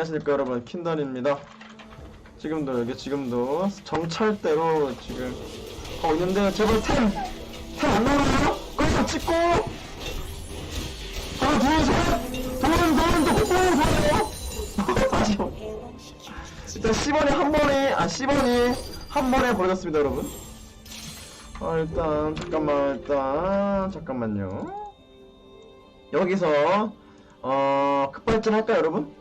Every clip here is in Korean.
안녕하십니까 여러분. 킨던입니다. 지금도 여기 지금도 정찰대로 지금 하고 있는데 제발 템! 템 안 나오나요? 거기서 찍고! 하나 둘셋 도는 도는 도는 좋아요. 다시요. 일단 10원이 한 번에 아 10원이 한 번에 벌어졌습니다 여러분. 아 일단 잠깐만 일단 잠깐만요. 여기서 어 급발진 할까요 여러분?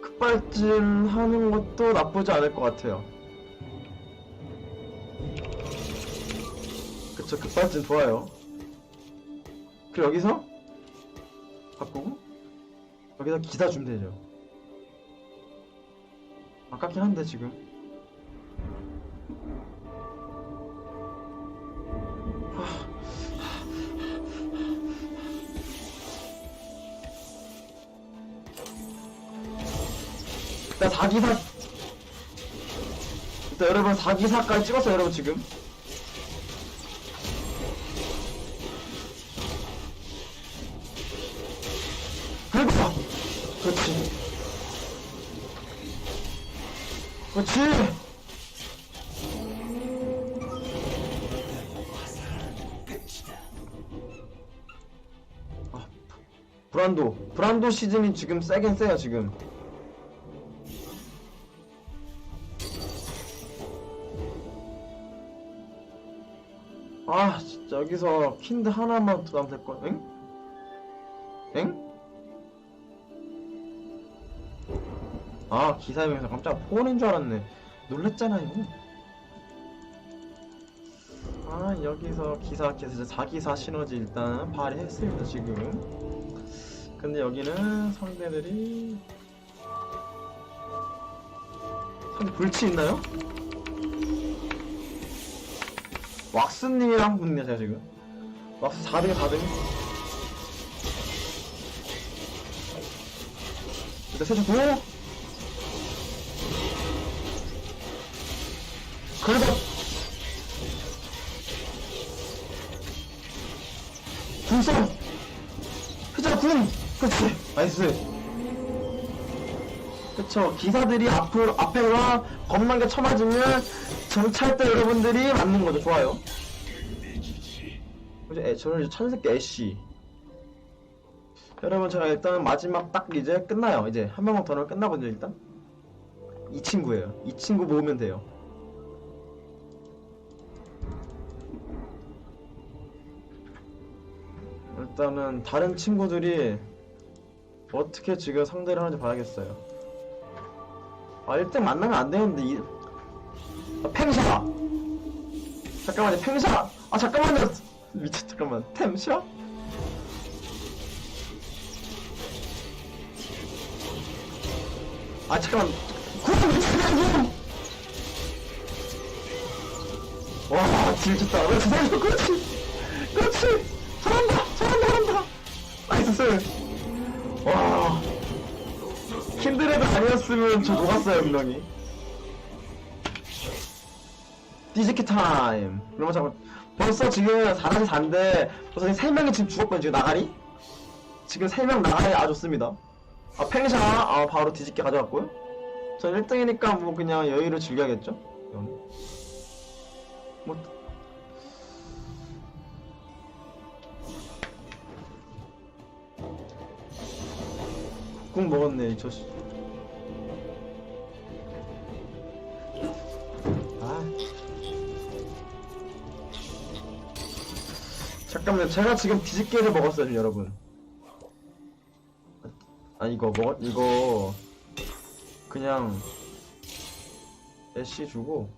급발진 하는 것도 나쁘지 않을 것 같아요. 그쵸 급발진 좋아요. 그리고 여기서 바꾸고 여기다 기사 주면 되죠 아깝긴 한데 지금 일단 4기사. 일단 여러분 4기사까지 찍었어요 여러분 지금. 그리고 그렇지. 그렇지. 아, 브란도. 브란도 시즌이 지금 세긴 세요 지금 여기서 킨드 하나만 더 나면 될걸 엥? 엥? 아 기사님에서 깜짝 폰인 줄 알았네 놀랬잖아요 아 여기서 기사 계속 4기사 시너지 일단 발휘했습니다 지금 근데 여기는 상대들이 상대 불치 있나요? 왁스님이랑 붙네 제가 지금? 왁스 4등에 4등. 일단 세주고! 그래도 군성! 회자 군 그렇지. 나이스 그쵸 기사들이 앞으로 앞에가 겁나게 쳐맞으면 정찰대 여러분들이 맞는 거죠. 좋아요. 그죠? 애, 저는 이제 천새끼 애쉬. 여러분 제가 일단 마지막 딱 이제 끝나요. 이제 한 명만 더 넣으면 끝나거든요 일단. 이 친구예요. 이 친구 모으면 돼요. 일단은 다른 친구들이 어떻게 지금 상대를 하는지 봐야겠어요 아 1등 만나면 안 되는데 이... 아, 팽샤 잠깐만요 팽샤 아 잠깐만요 미쳤 잠깐만 템샤 아 잠깐만 와 진짜 왜 세상에 그렇지 그렇지 잘한다 잘한다 잘한다 나이스 와 킨드레드 아니었으면 저 녹았어요 분명히. 디지키 타임. 그러면 잠깐 벌써 지금 4대 4인데 벌써 3명이 지금 죽었거든요 지금 나가리 지금 3명 나가리 아 좋습니다. 아 팽샤 아 바로 뒤집게 가져갔고요. 전 1등이니까 뭐 그냥 여유를 즐겨야겠죠. 뭐 국 먹었네 저 씨. 아. 잠깐만요. 제가 지금 뒤집개를 먹었어요 여러분. 아 이거 먹 이거 그냥 애쉬 주고.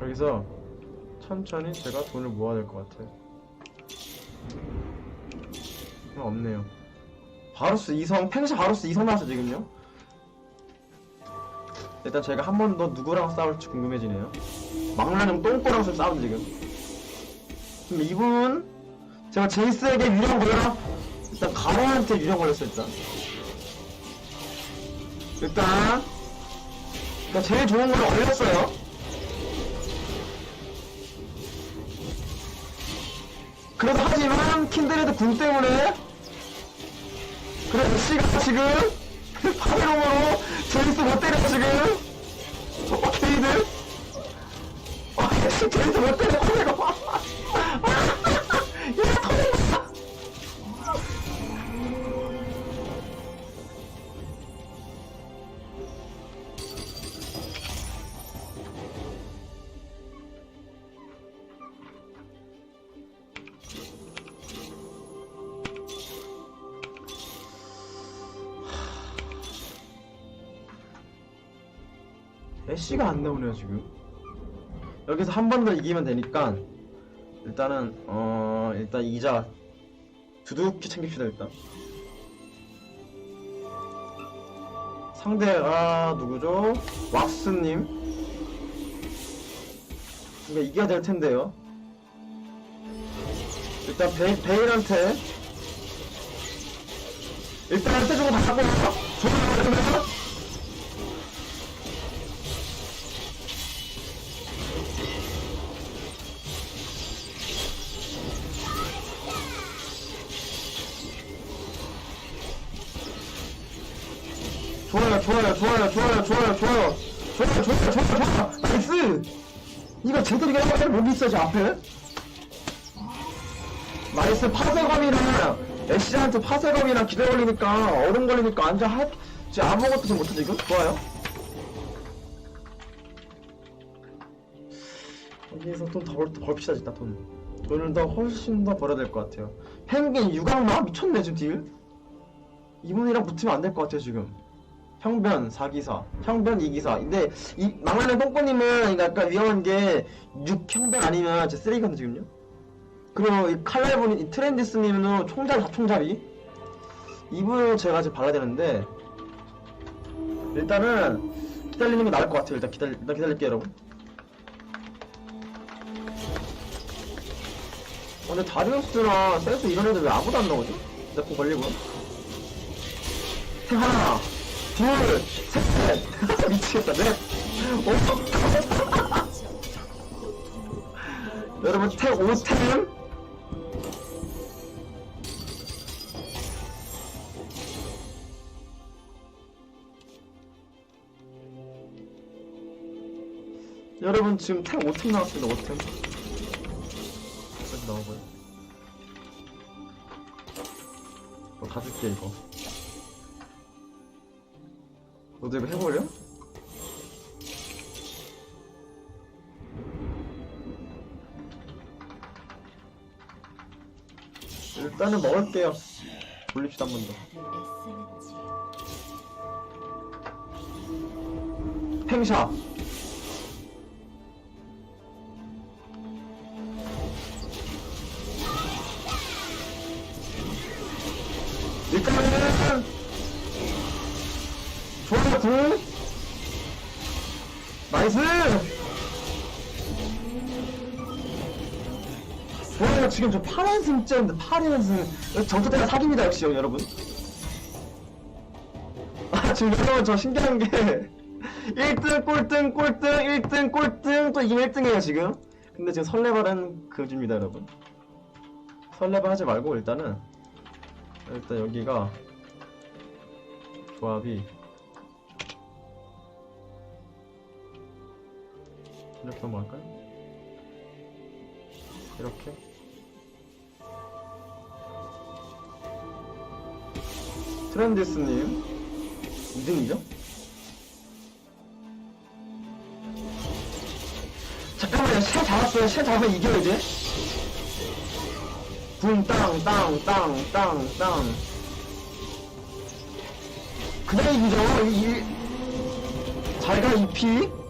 여기서 천천히 제가 돈을 모아야 될 것 같아요 없네요. 바루스 2성 팽샤 바루스 2성 나왔어 지금요? 일단 제가 한 번 더 누구랑 싸울지 궁금해지네요. 망나뇽 똥꼬랑 좀 싸우는 지금. 그럼 이분 제가 제이스에게 유령 걸려라? 일단 가로한테 유령 걸렸어 일단. 일단 일단 제일 좋은 걸 올렸어요. 그래도 하지만 킨드레드 궁 때문에 그래 애쉬가 지금 파괴로으로 제이스 못 때려 지금? 어 케이드? 어 제이스 못 때려 애쉬가 안 나오네요 지금. 여기서 한 번 더 이기면 되니까 일단은 어 일단 이자 두둑히 챙깁시다 일단. 상대가 누구죠? 왁스님. 이거 이겨야 될 텐데요. 일단 베, 베일한테. 일단 한테 주고 다 갖고 좋은 거 좋아요 좋아요. 좋아요 좋아요 좋아요 좋아요. 나이스! 이거 제대로 해봐야 못 있어 저 앞에. 나이스 파쇄검이랑 애쉬한테 파쇄검이랑 기대 걸리니까 얼음 걸리니까 앉아 하 지금 아무것도 지금 못해 지금 좋아요? 여기에서 돈더 벌피자 진짜 돈. 돈을 더 훨씬 더 벌어야 될 것 같아요. 펭귄 유강마? 미쳤네 지금 딜. 이분이랑 붙으면 안 될 것 같아요 지금. 형변 4기사, 형변 2기사. 근데 이 망할래 똥꼬님은 약간 위험한 게 6형변 아니면 제 쓰레기거든요 지금요. 그리고 이 칼날분 이 트렌디스님은 총잡이 다 총잡이. 이분을 제가 지금 발라야 되는데 일단은 기다리는 게 나을 것 같아요. 일단 기다리 일단 기다릴게요 여러분. 어, 근데 다리우스나 세스 이런 애들 왜 아무도 안 나오지? 내거 걸리고. 태 하나, 둘, 셋, 미치겠다, 넷, 오. 여러분, 태 5템? 여러분, 지금 태 5템 나왔습니다, 5템. 여기 나와봐요. 어, 가줄게, 이거. 너도 이거 해볼려? 일단은 먹을게요. 돌립시다 한 번 더. 팽샤. 나이스 좋아요 지금 저 8연승째인데 8연승 정토대가 사기입니다 역시 여러분. 아 지금 여러분 저 신기한 게 1등 꼴등 꼴등 1등 꼴등 또 이기면 1등이에요 지금. 근데 지금 설레발은 그줍니다 여러분. 설레발 하지 말고 일단은 일단 여기가 조합이 이렇게 할까요? 이렇게? 트렌디스님 2등이죠? 잠깐만요 새 잡았어요 새 잡으면 이제 붕땅땅땅땅땅. 그냥 이기죠? 이, 잘가 이피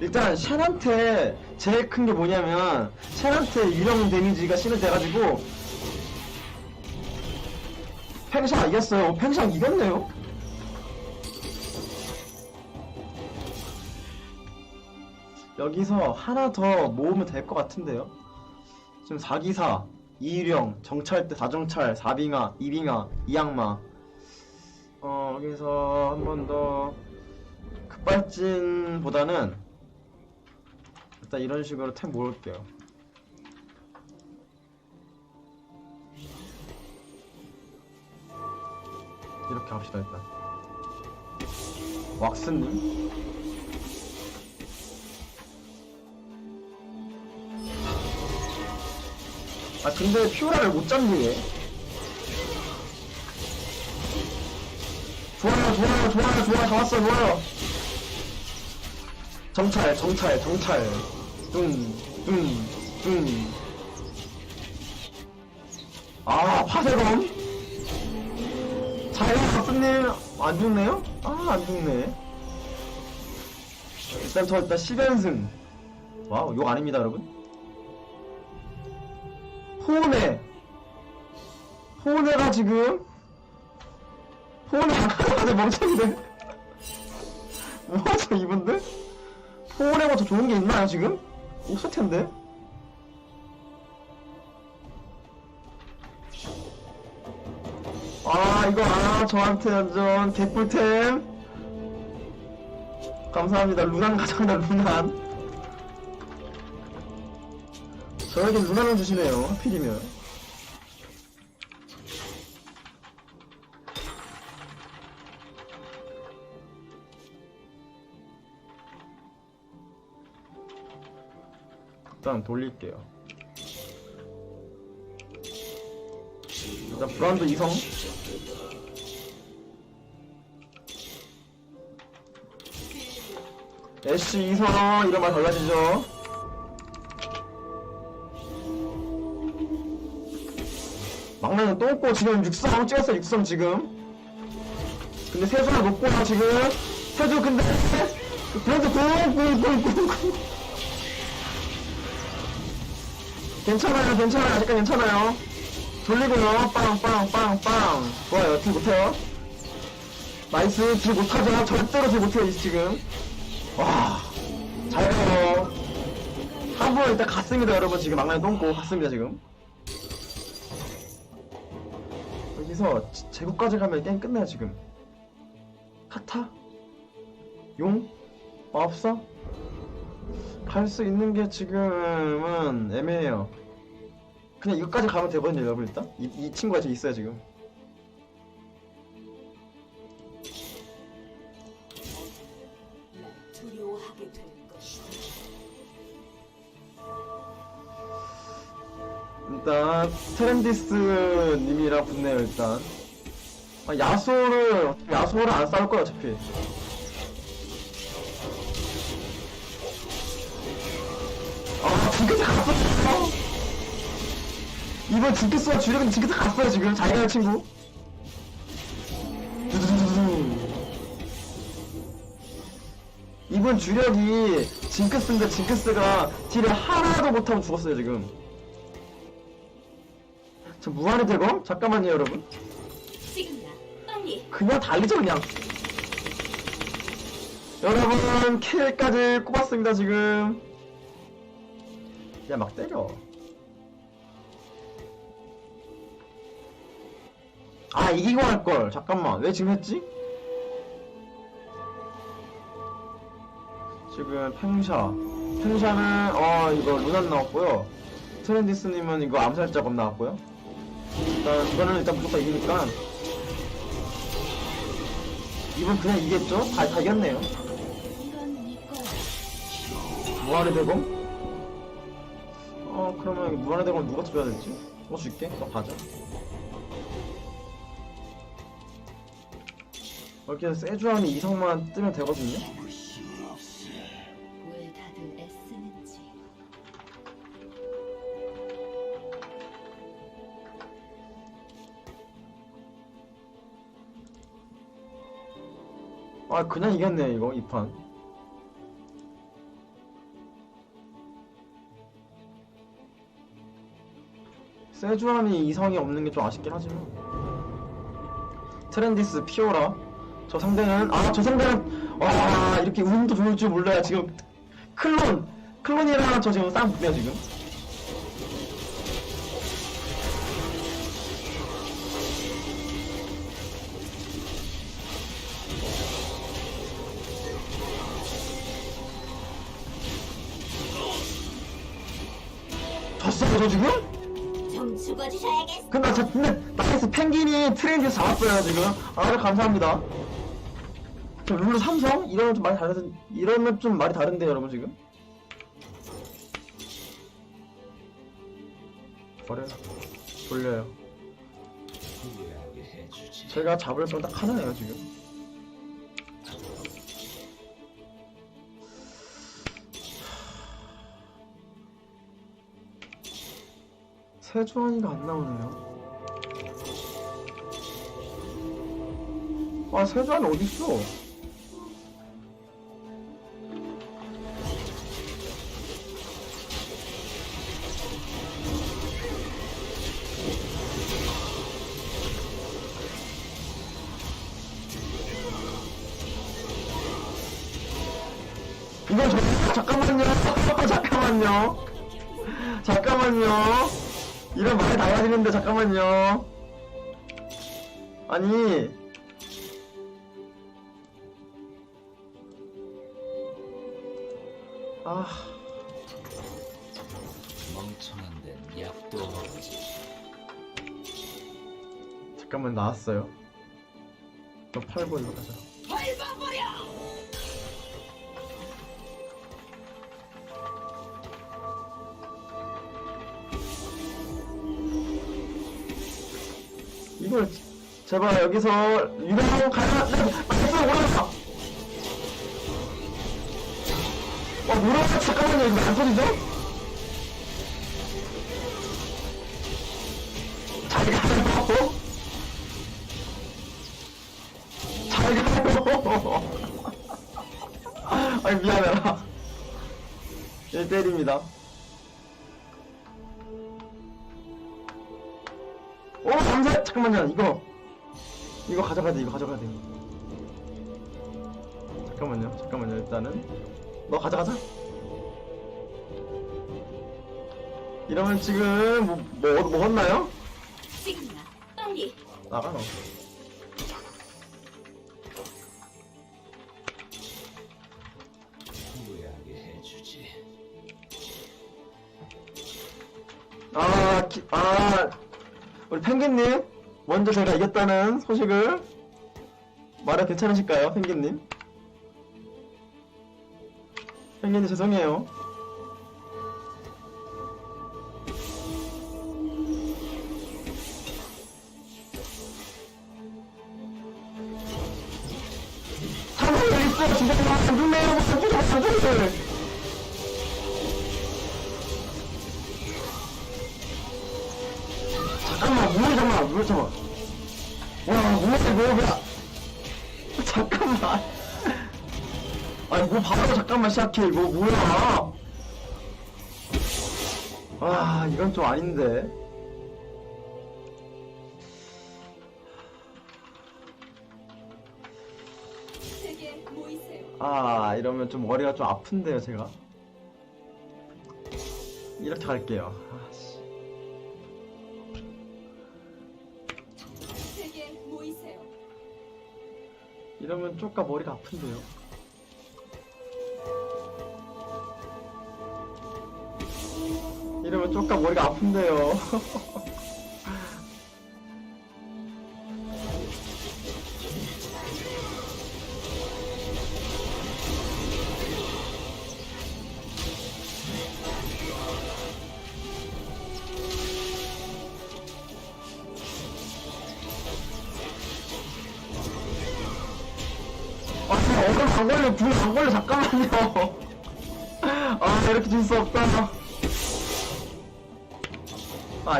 일단 샨한테 제일 큰 게 뭐냐면 샨한테 유령 데미지가 심해져가지고 팽샤 이겼어요. 팽샤 이겼네요. 여기서 하나 더 모으면 될 것 같은데요. 지금 4기사, 이유령, 정찰대, 다정찰, 4빙하, 2빙하, 이양마. 어, 여기서 한 번 더 급발진보다는 일단 이런 식으로 템 모을게요. 이렇게 합시다 일단. 왁스님? 아 근데 피오라를 못 잡니 얘 좋아요 좋아요 좋아요 좋아요. 잡았어 좋아요. 정찰 정찰 정찰 뚱뚱뚱 아 파세검 자요 박스님 안 죽네요? 아 안 죽네. 일단 저 일단 10연승. 와우 욕 아닙니다 여러분. 호네 호네가 지금 호네 아까까지 멍청이네 뭐하죠 이분들? 호네가 더 좋은 게 있나요 지금? 없을 텐데? 아 이거 아 저한테 완전 개꿀템? 감사합니다. 루난 가져간다 루난. 저에게 루난을 주시네요 하필이면 일단 돌릴게요. 일단 브라운드 이성. 애쉬 이성 이러면 달라지죠? 막내는 또 없고 지금 6성 찍었어 6성 지금. 근데 세수가 높고요 지금. 세수 근데 그 브라운드 쿵쿵쿵쿵쿵 괜찮아요 괜찮아요. 아직까지 괜찮아요. 돌리고요. 빵 빵 빵 빵. 좋아요. 딜 못해요. 나이스. 딜 못하죠. 절대로 딜 못해요 이 지금. 와. 잘해요. 한번 일단 갔습니다 여러분. 지금 막내 똥꼬 갔습니다 지금. 여기서 지- 제국까지 가면 게임 끝나요 지금. 카타? 용? 마법사? 갈 수 있는 게 지금은 애매해요. 그냥 이거까지 가면 되거든요 여러분 일단? 이, 이 친구가 지금 있어요 지금. 일단 테렌디스 님이랑 붙네요 일단. 아, 야소를 야소를 안 싸울 거야 어차피 아 징크스 갔어 이번 징크스와 주력은 징크스 갔어요 지금 자기네 친구. 이번 주력이 징크스인데 징크스가 딜을 하나도 못하고 죽었어요 지금 저 무한의 대검? 잠깐만요 여러분. 그냥 달리죠 그냥 여러분 킬까지 꼽았습니다 지금 야막 때려 아 이기고 할걸 잠깐만 왜 지금 했지? 지금 팽샤 팽샤는 어 이거 루난 나왔고요 트렌디스님은 이거 암살 작업 나왔고요 일단 이거는 일단 무조건 이기니까 이번 그냥 이겼죠? 다, 다 이겼네요. 무한의 대검? 어 그러면 이거 무한의 대검 누가 줘야 되지? 너 줄게 너 가자 이렇게 세주함이 이성만 뜨면 되거든요 왜 다들 애쓰는지. 아 그냥 이겼네 이거 이 판 세주함이 이성이 없는 게 좀 아쉽긴 하지만 트렌디스 피오라. 저 상대는 아 저 상대는 와 이렇게 운도 좋을 줄 몰라요 지금. 클론! 클론이랑 저 지금 싸움 붙네요 지금. 졌어요 저 지금? 죽어주셔야겠어. 근데 저 근데 나이스 펭귄이 트렌드 잡았어요 지금. 아 감사합니다. 저 룰루 삼성? 이러면 좀 많이 다르 이러면 좀 말이 다른데 여러분 지금? 버려요. 돌려요. 제가 잡을 건딱 하나예요 지금 세주환이가 안 나오네요. 아 세주환이 어딨어 이런 말이 달라지는데 잠깐만요. 아니. 아. 멍청한 데는 약도 없지. 잠깐만 나왔어요. 너 팔고 이거 가자. 이걸 제발 여기서 유명한 가야 맞았어 올라갔다 와 뭐라 잠깐만요. 이거 안 터지죠? 잘 가요 잘 가요 아니 미안해라 얘 때립니다. 오 감사 잠깐만요. 이거 이거 가져가야 돼 이거 가져가야 돼 잠깐만요 잠깐만요 일단은 너 가져가자 이러면 지금 뭐, 뭐 먹었나요? 지금이야. 빨리. 나가 너. 아, 기, 아, 우리 펭귄님, 먼저 제가 이겼다는 소식을 말해 괜찮으실까요, 펭귄님? 펭귄님 죄송해요. 물 잠깐만. 와, 물, 뭐, 뭐야. 잠깐만. 아니, 뭐 바로 잠깐만 시작해. 이거 뭐야. 아, 이건 좀 아닌데. 아, 이러면 좀 머리가 좀 아픈데요, 제가. 이렇게 갈게요. 이러면 쪼까 머리가 아픈데요. 이러면 쪼까 머리가 아픈데요.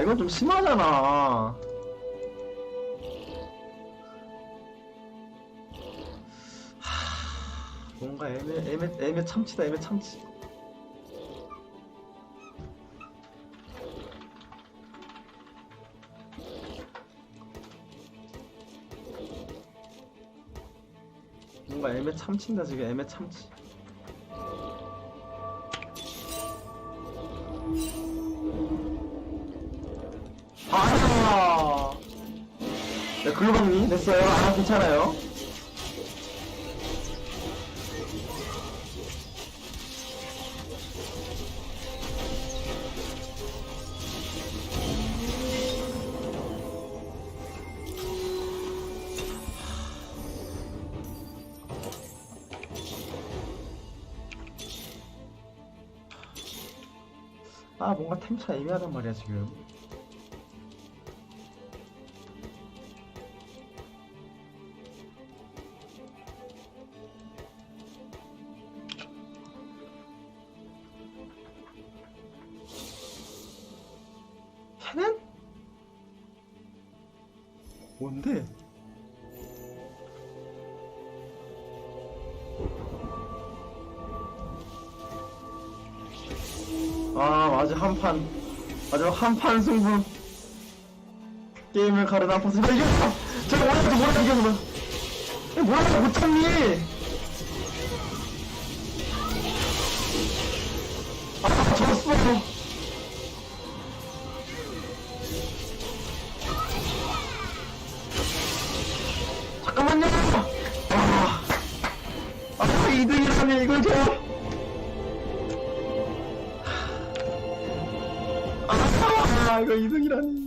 이건 좀 심하잖아. 하, 뭔가 애매, 애매, 애매 참치다, 애매 참치. 뭔가 애매 참치인다, 지금 애매 참치. 됐어요. 아, 괜찮아요. 아 뭔가 템차 애매하단 말이야 지금 아 맞아. 한판. 맞아. 한판 승부. 게임을 가르다 아파서 나 이겼어 제가 거 뭐라 이겼어 나 뭐라고 못 참니 아 졌어 잠깐만요. 아, 아 2등이라니 이걸 저 아, 이거 2등이라니.